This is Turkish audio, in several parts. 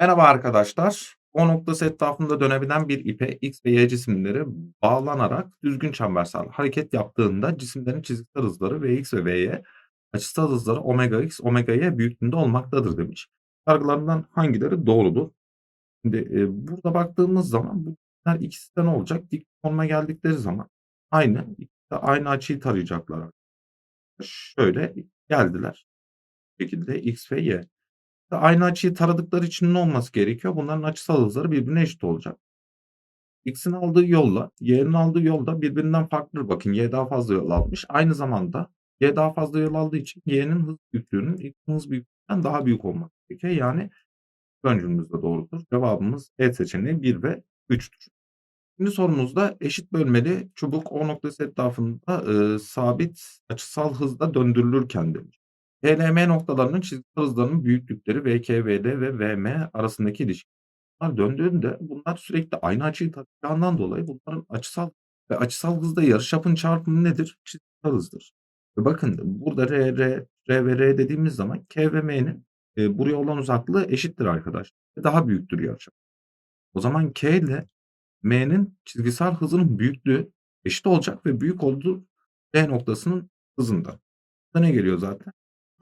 Merhaba arkadaşlar. O noktası etrafında dönebilen bir ipe X ve Y cisimleri bağlanarak düzgün çembersel hareket yaptığında cisimlerin çizgisel hızları Vx ve Vy açısal hızları omega x, omega y büyüklüğünde olmaktadır demiş. Yargılarından hangileri doğrudur? Şimdi e, burada baktığımız zaman bu her ikisi de ne olacak? Dik konuma geldikleri zaman aynı, ikisi de aynı açıyı tarayacaklar. Şöyle geldiler. Bu şekilde X ve Y. Aynı açıyı taradıkları için ne olması gerekiyor? Bunların açısal hızları birbirine eşit olacak. X'in aldığı yolla Y'nin aldığı yol da birbirinden farklıdır. Bakın Y daha fazla yol almış. Aynı zamanda Y daha fazla yol aldığı için Y'nin hız büyüklüğünün X'in hız büyüklüğünden daha büyük olması gerekiyor. Yani öncülümüz de doğrudur. Cevabımız E seçeneği 1 ve 3'tür. Şimdi sorumuzda eşit bölmeli çubuk O noktası etrafında e, sabit açısal hızda döndürülürken demiş. HLM noktalarının çizgisel hızlarının büyüklükleri VK, VD ve VM arasındaki ilişkiler döndüğünde bunlar sürekli aynı açıyı taşıyacağından dolayı bunların açısal ve açısal hızda yarıçapın çarpımı nedir? Çizgisel hızdır. Ve bakın burada R, R, R ve R dediğimiz zaman K ve M'nin e, buraya olan uzaklığı eşittir arkadaşlar. Daha büyüktür yarıçap. O zaman K ile M'nin çizgisel hızının büyüklüğü eşit olacak ve büyük olduğu D noktasının hızında. Burada ne geliyor zaten?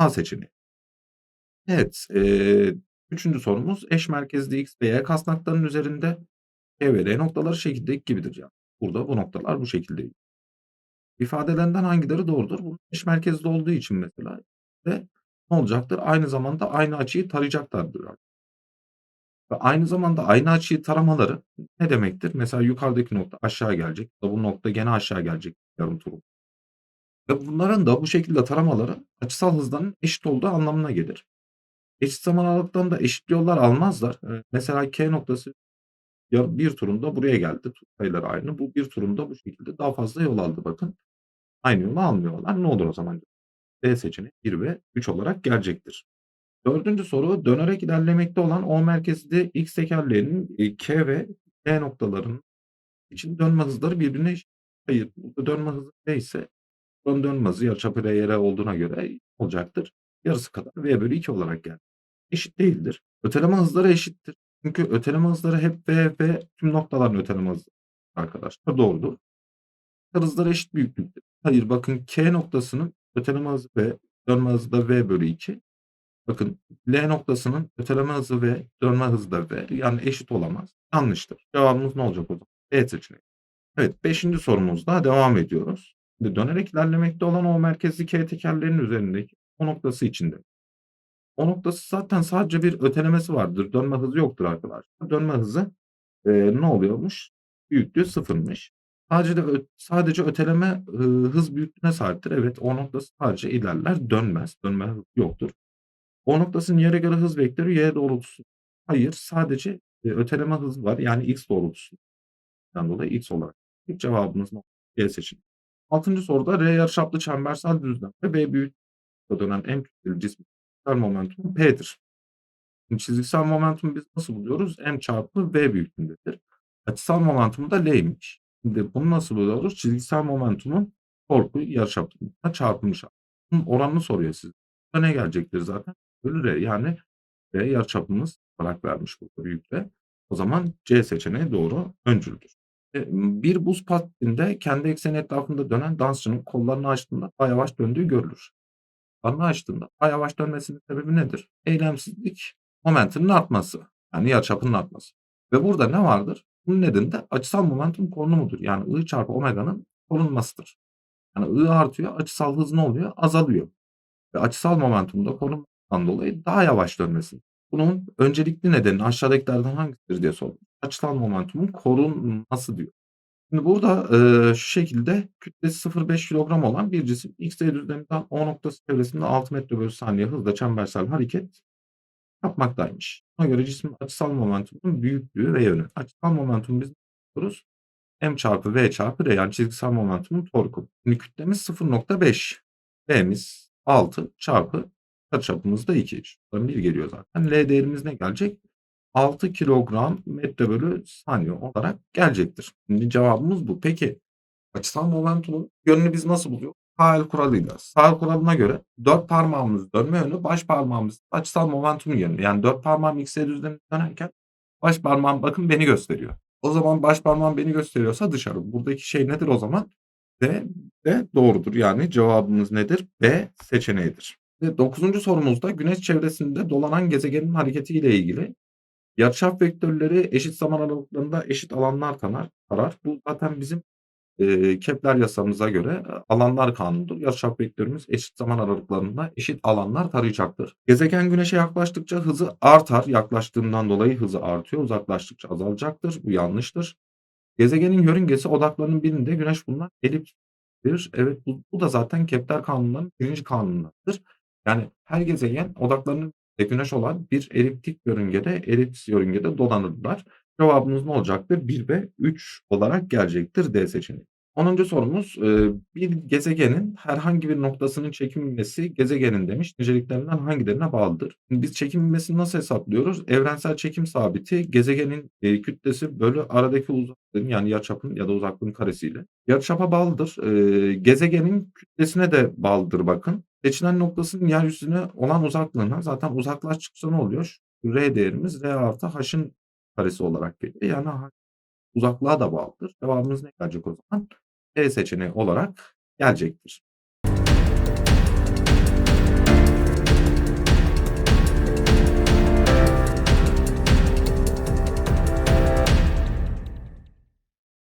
A seçeneği. Evet, eee, 3. sorumuz eş merkezli X ve Y kasnaklarının üzerinde K ve L noktaları şekildeki gibidir. Yani burada bu noktalar bu şekilde. İfadelerinden hangileri doğrudur? Bu eş merkezli olduğu için mesela ve ne olacaktır? Aynı zamanda aynı açıyı tarayacaklardır. Ve aynı zamanda aynı açıyı taramaları ne demektir? Mesela yukarıdaki nokta aşağı gelecek. Bu nokta gene aşağı gelecek yarım tur ve bunların da bu şekilde taramaları açısal hızların eşit olduğu anlamına gelir. Eşit zaman aralıklarında eşit yollar almazlar. Eee, mesela K noktası ya bir turunda buraya geldi. Sayıları aynı. Bu bir turunda bu şekilde daha fazla yol aldı bakın. Aynı yolu almıyorlar. Ne olur o zaman? D seçeneği 1 ve 3 olarak gelecektir. Dördüncü soru dönerek ilerlemekte olan O merkezli X tekerleğinin e, K ve L noktalarının için dönme hızları birbirine eşit. Hayır, dönme hızı ise Buranın dönme hızı yarıçapı R, olduğuna göre olacaktır. Yarısı kadar V bölü 2 olarak geldi. Eşit değildir. Öteleme hızları eşittir. Çünkü öteleme hızları hep V ve tüm noktaların öteleme hızı arkadaşlar. Doğrudur. Hızları eşit büyüklükte. Hayır bakın K noktasının öteleme hızı V, dönme hızı da V bölü 2. Bakın L noktasının öteleme hızı ve dönme hızı da V. Yani eşit olamaz. Yanlıştır. Cevabımız ne olacak o zaman? E seçeneği. Evet 5. sorumuzda devam ediyoruz. Dönerek ilerlemekte olan o merkezli K tekerlerinin üzerindeki o noktası içinde. O noktası zaten sadece bir ötelemesi vardır. Dönme hızı yoktur arkadaşlar. Dönme hızı e, ne oluyormuş? Büyüklüğü sıfırmış. Sadece de sadece öteleme e, hız büyüklüğüne sahiptir. Evet o noktası sadece ilerler dönmez. Dönme hızı yoktur. O noktasının yere göre hız vektörü y doğrultusu. Hayır sadece e, öteleme hızı var. Yani x doğrultusu. dolayı x olarak. İlk cevabımız ne? Y seçeneği. Altıncı soruda R yarıçaplı çembersel düzlemde B büyük dönen en kütleli cismin çizgisel momentumu P'dir. Şimdi çizgisel momentumu biz nasıl buluyoruz? M çarpı V büyüklüğündedir. Açısal momentumu da L'ymiş. Şimdi bunu nasıl buluyoruz? Çizgisel momentumun torku yarıçapına çarpılmış. Bunun oranını soruyor size. Ne gelecektir zaten? Bölü R. Yani R yarıçapımız olarak vermiş burada büyükle. O zaman C seçeneği doğru öncüldür. Bir buz patinde kendi ekseni etrafında dönen dansçının kollarını açtığında daha yavaş döndüğü görülür. Kollarını açtığında daha yavaş dönmesinin sebebi nedir? Eylemsizlik momentunun artması. Yani yarıçapının artması. Ve burada ne vardır? Bunun nedeni de açısal momentum konumudur. Yani I çarpı omega'nın korunmasıdır. Yani I artıyor, açısal hız ne oluyor? Azalıyor. Ve açısal momentum da dolayı daha yavaş dönmesi. Bunun öncelikli nedeni aşağıdakilerden hangisidir diye sordum. Açısal momentumun korunması diyor. Şimdi burada e, şu şekilde kütlesi 0,5 kilogram olan bir cisim X düzleminden O noktası çevresinde 6 metre bölü saniye hızla çembersel hareket yapmaktaymış. Buna göre cismin açısal momentumunun büyüklüğü ve yönü. Açısal momentumu biz biliyoruz. M çarpı V çarpı R yani çizgisel momentumun torku. Şimdi kütlemiz 0,5. V'miz 6 çarpı Açıçapımız da 2. Şuradan 1 geliyor zaten. L değerimiz ne gelecek? 6 kilogram metre bölü saniye olarak gelecektir. Şimdi cevabımız bu. Peki açısal momentumun yönünü biz nasıl buluyoruz? Sahil kuralıyla. Sahil kuralına göre 4 parmağımız dönme yönü, baş parmağımız açısal momentum yönü. Yani 4 parmağım X, Y düzleminde dönerken baş parmağım bakın beni gösteriyor. O zaman baş parmağım beni gösteriyorsa dışarı. Buradaki şey nedir o zaman? D de doğrudur. Yani cevabımız nedir? B seçeneğidir. Ve 9. sorumuzda güneş çevresinde dolanan gezegenin hareketiyle ilgili yarıçap vektörleri eşit zaman aralıklarında eşit alanlar tanar tarar. Bu zaten bizim, eee, Kepler yasamıza göre, eee, alanlar kanunudur. Yarıçap vektörümüz eşit zaman aralıklarında eşit alanlar tarayacaktır. Gezegen Güneş'e yaklaştıkça hızı artar. Yaklaştığından dolayı hızı artıyor. Uzaklaştıkça azalacaktır. Bu yanlıştır. Gezegenin yörüngesi odaklarının birinde Güneş bulunan elipstir. Evet, bu bu da zaten Kepler kanunlarının 1. kanunundandır. Yani her gezegen odaklarının ve Güneş olan bir eliptik yörüngede, elips yörüngede dolanırlar. Cevabımız ne olacaktır? 1 ve 3 olarak gelecektir D seçeneği. 10. sorumuz, eee, bir gezegenin herhangi bir noktasının çekim ivmesi gezegenin demiş niceliklerinden hangilerine bağlıdır? Biz çekim ivmesini nasıl hesaplıyoruz? Evrensel çekim sabiti gezegenin, eee, kütlesi bölü aradaki uzaklığın yani yarıçapın ya da uzaklığın karesiyle yarıçapa bağlıdır. Eee, gezegenin kütlesine de bağlıdır bakın. Seçilen noktasının yeryüzüne olan uzaklığına zaten uzaklaştıkça ne oluyor? R değerimiz R artı H'ın karesi olarak geliyor. Yani H uzaklığa da bağlıdır. Cevabımız ne gelecek o zaman? E seçeneği olarak gelecektir.